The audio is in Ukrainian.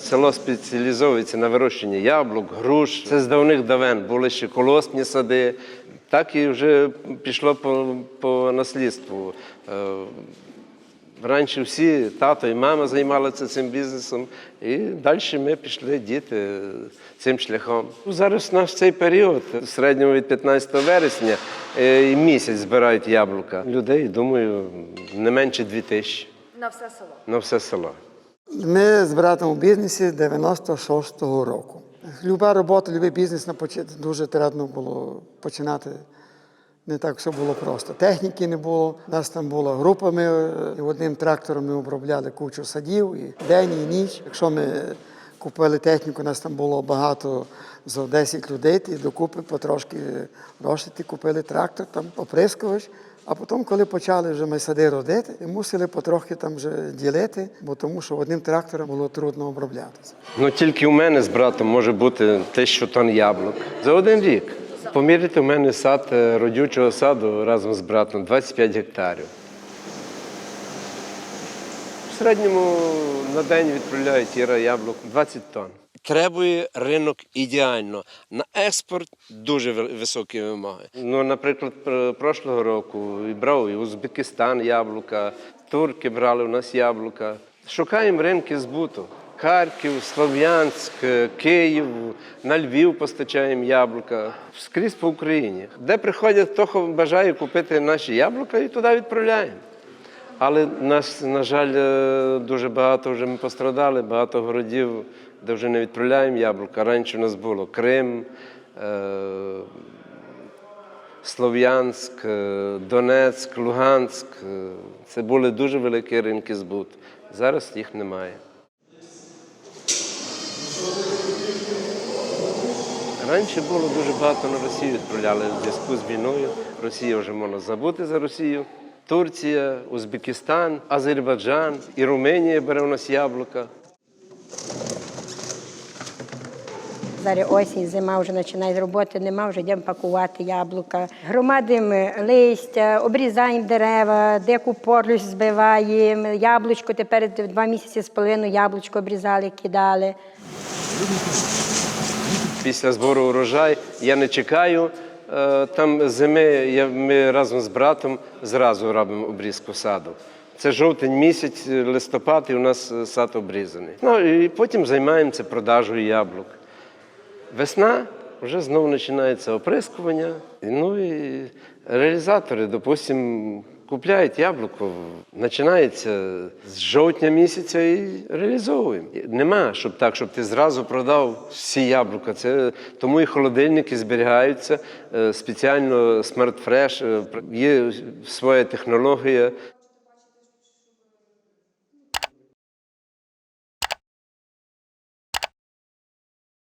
село спеціалізується на вирощенні яблук, груш. Це з давних давен були ще колосні сади. Так і вже пішло по, по наслідству. Е, Раніше всі тато і мама займалися цим бізнесом, і далі ми пішли діти цим шляхом. Ну, Зараз наш цей період, в середньому від 15 вересня, е, і місяць збирають яблука. Людей, думаю, не менше 2 тисячі На все село. на все село. Ми з братом у бізнесі 96-го року. Люба робота, любий бізнес на поч- дуже трудно було починати. Не так все було просто. Техніки не було. У Нас там була група. Ми одним трактором ми обробляли кучу садів і день, і ніч. Якщо ми купили техніку, у нас там було багато за 10 людей, і докупи потрошки грошей, купили трактор, там оприскувач. А потім, коли почали вже ми сади родити, мусили потрохи там вже ділити, бо тому що одним трактором було трудно оброблятися. Ну тільки у мене з братом може бути тисячу тонн яблук за один рік. Поміряйте, у мене сад е, родючого саду разом з братом 25 гектарів. В середньому на день відправляють Іра яблук 20 тонн. Требує ринок ідеально. На експорт дуже ви- високі вимоги. Ну, наприклад, прошлого року брав і Узбекистан яблука, турки брали у нас яблука. Шукаємо ринки збуту. Харків, Слов'янськ, Київ, на Львів постачаємо яблука. Скрізь по Україні. Де приходять, хто бажає купити наші яблука, і туди відправляємо. Але нас, на жаль, е, дуже багато вже ми пострадали, багато городів, де вже не відправляємо яблука. Раніше у нас було Крим, е, Слов'янськ, е, Донецьк, Луганськ. Це були дуже великі ринки збуту. Зараз їх немає. Раніше було дуже багато на Росію відправляли в зв'язку з війною. Росія вже можна забути за Росію. Турція, Узбекистан, Азербайджан і Румунія бере у нас яблука. Зараз осінь, зима вже починає роботи, нема, вже йдемо пакувати яблука. Громадимо листя, обрізаємо дерева, деку порлюсь збиваємо. Яблучко тепер два місяці з половиною яблучко обрізали, кидали. Після збору урожай я не чекаю. Е, Там зими ми разом з братом зразу робимо обрізку саду. Це жовтень місяць, е, листопад, і у нас е, сад обрізаний. Ну і потім займаємося продажею яблук. Весна вже знову починається оприскування. Ну і реалізатори, допустимо, купляють яблуко, починається з жовтня місяця і реалізовуємо. Нема, щоб так, щоб ти зразу продав всі яблука. Це тому і холодильники зберігаються е, спеціально смертфреш. Є своя технологія.